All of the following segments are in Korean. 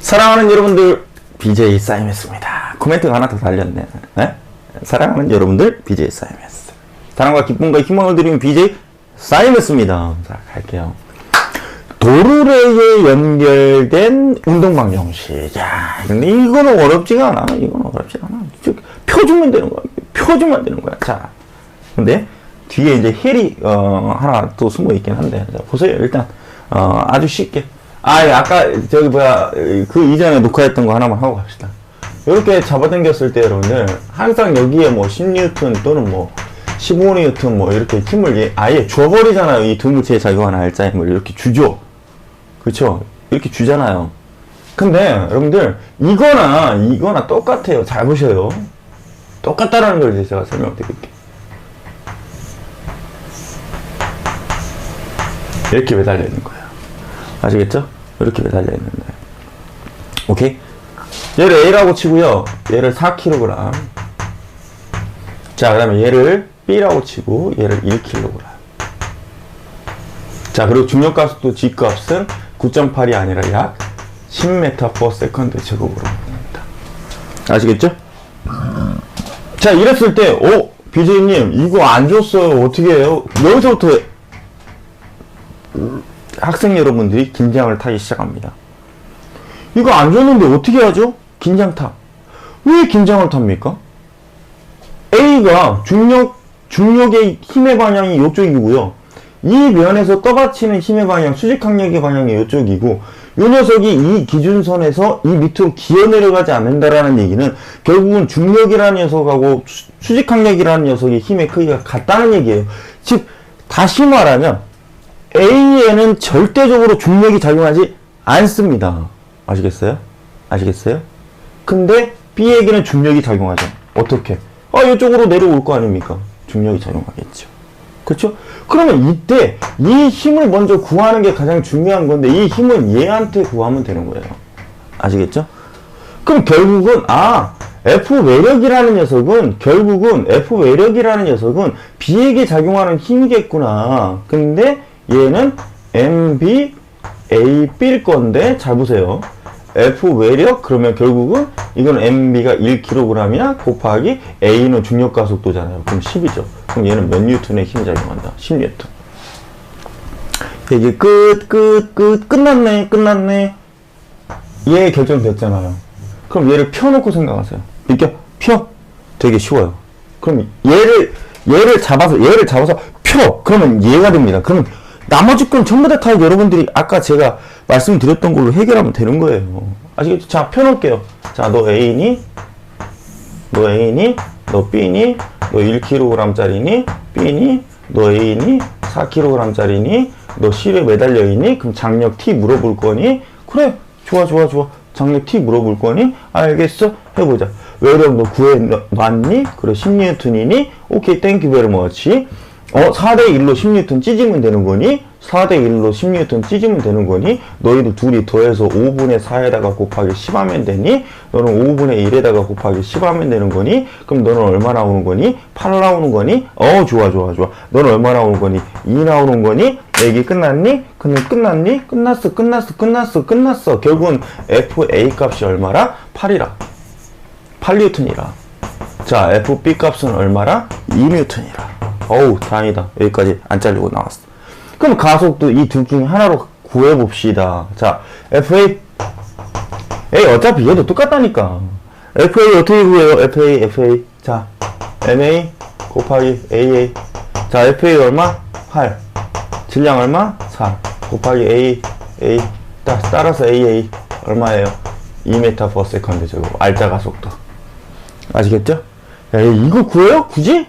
사랑하는 여러분들, BJ 싸임했습니다. 코멘트가 하나 더 달렸네. 네? 사랑하는 여러분들, BJ 싸임했어. 사랑과 기쁨과 희망을 드리는 BJ 싸임했습니다. 자, 갈게요. 도르래에 연결된 운동방 형식. 야, 근데 이거는 어렵지가 않아. 이건 어렵지 않아. 즉, 펴주면 되는 거야. 펴주면 되는 거야. 자, 근데 뒤에 이제 헬이 어, 하나 또 숨어 있긴 한데 자, 보세요. 일단 어, 아주 쉽게. 아, 예, 아까 저기 뭐야 그 이전에 녹화했던 거 하나만 하고 갑시다. 이렇게 잡아당겼을 때 여러분들 항상 여기에 뭐 10뉴턴 또는 뭐 15뉴턴 뭐 이렇게 힘을 예- 아예 줘버리잖아요. 이 등구체에 작용하는 알짜 힘을 이렇게 주죠. 그렇죠? 이렇게 주잖아요. 근데 여러분들 이거나 이거나 똑같아요. 잘 보셔요. 똑같다라는 걸 이제 제가 설명드릴게요. 이렇게 매달려 있는 거예요. 아시겠죠? 이렇게 매달려 있는데. 오케이? 얘를 A라고 치고요. 얘를 4kg. 자, 그 다음에 얘를 B라고 치고 얘를 1kg. 자, 그리고 중력가속도 G값은 9.8이 아니라 약 10m/s 제곱으로 봅니다. 아시겠죠? 자, 이랬을 때, 어, BJ님, 이거 안 줬어요. 어떻게 해요? 여기서부터 학생 여러분들이 긴장을 타기 시작합니다. 이거 안 줬는데 어떻게 하죠? 긴장 타. 왜 긴장을 탑니까? A가 중력, 중력의 힘의 방향이 이쪽이고요. 이 면에서 떠받치는 힘의 방향, 수직항력의 방향이 이쪽이고, 이 녀석이 이 기준선에서 이 밑으로 기어 내려가지 않는다라는 얘기는 결국은 중력이라는 녀석하고 수- 수직항력이라는 녀석의 힘의 크기가 같다는 얘기예요. 즉, 다시 말하면, A에는 절대적으로 중력이 작용하지 않습니다. 아시겠어요? 아시겠어요? 근데 B에게는 중력이 작용하죠. 어떻게? 아, 이쪽으로 내려올 거 아닙니까? 중력이 작용하겠죠. 그렇죠? 그러면 이때 이 힘을 먼저 구하는 게 가장 중요한 건데 이 힘은 얘한테 구하면 되는 거예요. 아시겠죠? 그럼 결국은 아 F 외력이라는 녀석은 결국은 F 외력이라는 녀석은 B에게 작용하는 힘이겠구나. 근데 얘는 MB AB일 건데 잘 보세요. F 외력 그러면 결국은 이건 MB가 1kg이야 곱하기 A는 중력 가속도잖아요. 그럼 10이죠. 그럼 얘는 몇 뉴턴의 힘이 작용한다? 10뉴턴. 이게 끝, 끝, 끝, 끝났네, 끝났네. 얘 결정됐잖아요. 그럼 얘를 펴놓고 생각하세요. 이렇게 펴. 되게 쉬워요. 그럼 얘를, 얘를 잡아서, 얘를 잡아서 펴. 그러면 얘가 됩니다. 그러면 나머지 건 전부 다, 다 여러분들이 아까 제가 말씀드렸던 걸로 해결하면 되는 거예요. 아시겠죠? 자, 펴놓을게요. 자, 너 A니? 너 A니? 너 B니? 너 1kg짜리니? B니? 너 A니? 4kg짜리니? 너 C에 매달려 있니? 그럼 장력 T 물어볼 거니? 그래. 좋아, 좋아, 좋아. 장력 T 물어볼 거니? 알겠어. 해보자. 외력 너 구해 놨니? 그래, 10N이니? 오케이, 땡큐 베리 머치. 어, 4대1로 10N 찢으면 되는 거니? 4대1로 10N 찢으면 되는 거니? 너희들 둘이 더해서 5분의 4에다가 곱하기 10 하면 되니? 너는 5분의 1에다가 곱하기 10 하면 되는 거니? 그럼 너는 얼마 나오는 거니? 8 나오는 거니? 어, 좋아, 좋아, 좋아. 너는 얼마 나오는 거니? 2 나오는 거니? 얘기 끝났니? 그럼 끝났니? 끝났어, 끝났어, 끝났어, 끝났어. 결국은 FA 값이 얼마라? 8이라. 8뉴턴이라. 자, FB 값은 얼마라? 2뉴턴이라. 어우, 다행이다. 여기까지 안 잘리고 나왔어. 그럼 가속도 이 둘 중에 하나로 구해봅시다. 자, FA. 에이, 어차피 얘도 똑같다니까. FA 어떻게 구해요? FA, FA. 자, MA 곱하기 AA. 자, FA 얼마? 8. 질량 얼마? 4. 곱하기 A, A. 따, 따라서 AA. 얼마예요? 2m per second 제곱. 알짜 가속도. 아시겠죠? 야, 이거 구해요? 굳이?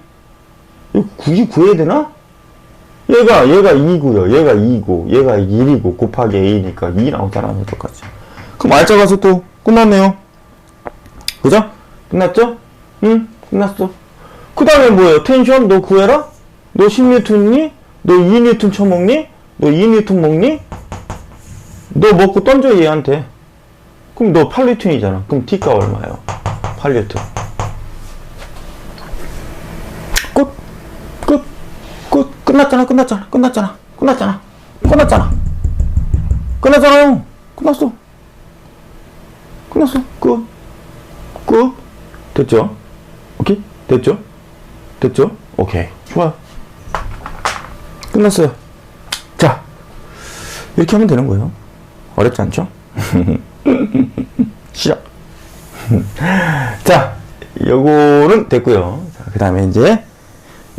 굳이 구해야 되나? 얘가, 얘가 2고요. 얘가 2고, 얘가 1이고, 곱하기 A니까 2 나오잖아요. 똑같이. 그럼 알짜 가속도 끝났네요. 그죠? 끝났죠? 응, 끝났어. 그 다음에 뭐예요? 텐션 너 구해라? 너 10뉴턴니? 너 2뉴턴 쳐먹니? 너 2뉴턴 먹니? 너 먹고 던져 얘한테. 그럼 너 8뉴턴이잖아. 그럼 T가 얼마예요? 8뉴턴. 끝, 끝, 끝, 끝났잖아, 끝났잖아, 끝났잖아, 끝났잖아, 끝났잖아, 끝났잖아요, 끝났어. 끝났어. 끝. 끝. 됐죠? 오케이? 됐죠? 됐죠? 오케이. 좋아. 끝났어요. 자, 이렇게 하면 되는 거예요. 어렵지 않죠? 시작. 자, 요거는 됐고요. 자, 그 다음에 이제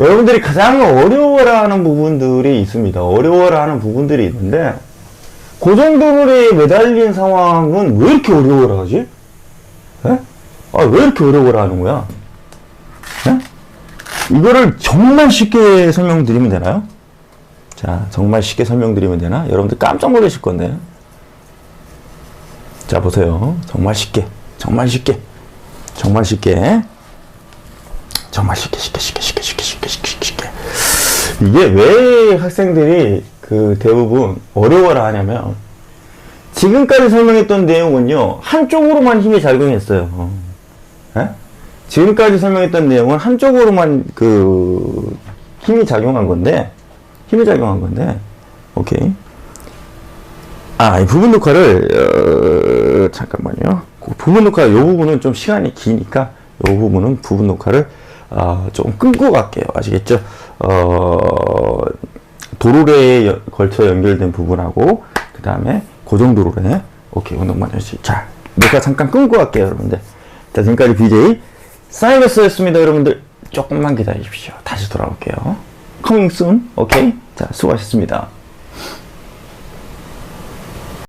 여러분들이 가장 어려워라는 부분들이 있습니다. 어려워라는 부분들이 있는데 고정도로에 매달린 상황은 왜 이렇게 어려워라 하지? 예? 아, 왜 이렇게 어려워라 하는 거야? 예? 이거를 정말 쉽게 설명드리면 되나요? 자, 정말 쉽게 설명드리면 되나? 여러분들 깜짝 놀라실 건데. 자, 보세요. 정말 쉽게. 정말 쉽게. 정말 쉽게. 정말 쉽게, 쉽게, 쉽게, 쉽게, 쉽게. 이게 왜 학생들이 그 대부분 어려워라 하냐면, 지금까지 설명했던 내용은요, 한쪽으로만 힘이 작용했어요. 예? 지금까지 설명했던 내용은 한쪽으로만 그 힘이 작용한 건데, 힘이 작용한 건데, 오케이. 아, 이 부분 녹화를, 어, 잠깐만요. 그 부분 녹화, 요 부분은 좀 시간이 기니까, 요 부분은 부분 녹화를, 어, 조금 끊고 갈게요. 아시겠죠? 어, 도로래에 여- 걸쳐 연결된 부분하고, 그 다음에 고정도로래. 오케이, 운동만 열시 자, 녹화 잠깐 끊고 갈게요, 여러분들. 자, 지금까지 BJ 사이버스였습니다, 여러분들. 조금만 기다리십시오. 다시 돌아올게요. Coming soon. 오케이? 자, 수고하셨습니다.